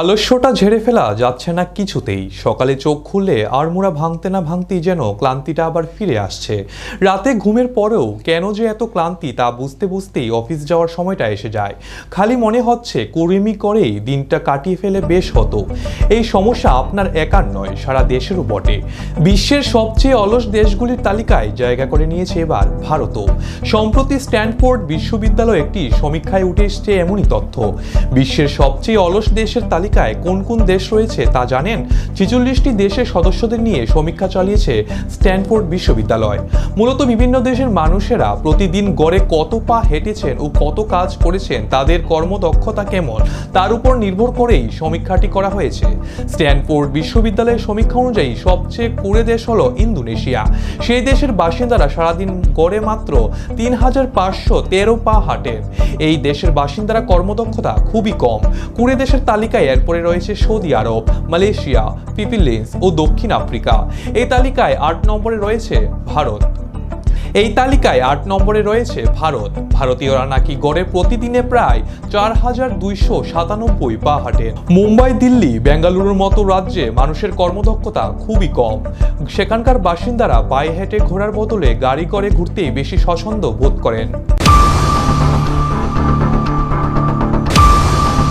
আলস্যটা ঝেড়ে ফেলা যাচ্ছে না কিছুতেই। সকালে চোখ খুললে আড়মোড়া ভাঙতে না ভাঙতেই যেন ক্লান্তিটা আবার ফিরে আসছে। রাতে ঘুমের পরেও কেন যে এত ক্লান্তি তা বুঝতে বুঝতেই অফিস যাওয়ার সময়টা এসে যায়। খালি মনে হচ্ছে করিমি করেই দিনটা কাটিয়ে ফেলে বেশ হতো। এই সমস্যা আপনার একার নয়, সারা দেশেরও বটে। বিশ্বের সবচেয়ে অলস দেশগুলির তালিকায় জায়গা করে নিয়েছে এবার ভারতও। সম্প্রতি স্ট্যানফোর্ড বিশ্ববিদ্যালয় একটি সমীক্ষায় উঠে এসছে এমনই তথ্য। বিশ্বের সবচেয়ে অলস দেশের তালিকায় কোন কোন দেশ রয়েছে তা জানেন ছেচল্লিশটি দেশের সদস্যদের নিয়ে সমীক্ষা চালিয়েছে স্ট্যানফোর্ড বিশ্ববিদ্যালয়। মূলত বিভিন্ন দেশের মানুষেরা প্রতিদিন গড়ে কত পা হেঁটেছেন ও কত কাজ করেছেন, তাদের কর্মদক্ষতা কেমন, তার উপর নির্ভর করেই সমীক্ষাটি করা হয়েছে। স্ট্যানফোর্ড বিশ্ববিদ্যালয়ের সমীক্ষা অনুযায়ী সবচেয়ে কুড়ে দেশ হলো ইন্দোনেশিয়া। সেই দেশের বাসিন্দারা সারাদিন গড়ে মাত্র তিন হাজার পাঁচশো তেরো পা হাঁটেন। এই দেশের বাসিন্দারা কর্মদক্ষতা খুবই কম। কুড়ে দেশের তালিকায় এরপরে রয়েছে সৌদি আরব, মালয়েশিয়া ফিলিপিন্স ও দক্ষিণ আফ্রিকা। এই তালিকায় আট নম্বরে রয়েছে ভারত। এই তালিকায় আট নম্বরে রয়েছে ভারত। ভারতীয়রা নাকি গড়ে প্রতিদিনে প্রায় চার হাজার দুইশো সাতানব্বই পা হাঁটেন মুম্বাই, দিল্লি, বেঙ্গালুরুর মতো রাজ্যে মানুষের কর্মদক্ষতা খুবই কম। সেখানকার বাসিন্দারা পায়ে হেঁটে ঘোরার বদলে গাড়ি করে ঘুরতেই বেশি স্বচ্ছন্দ বোধ করেন।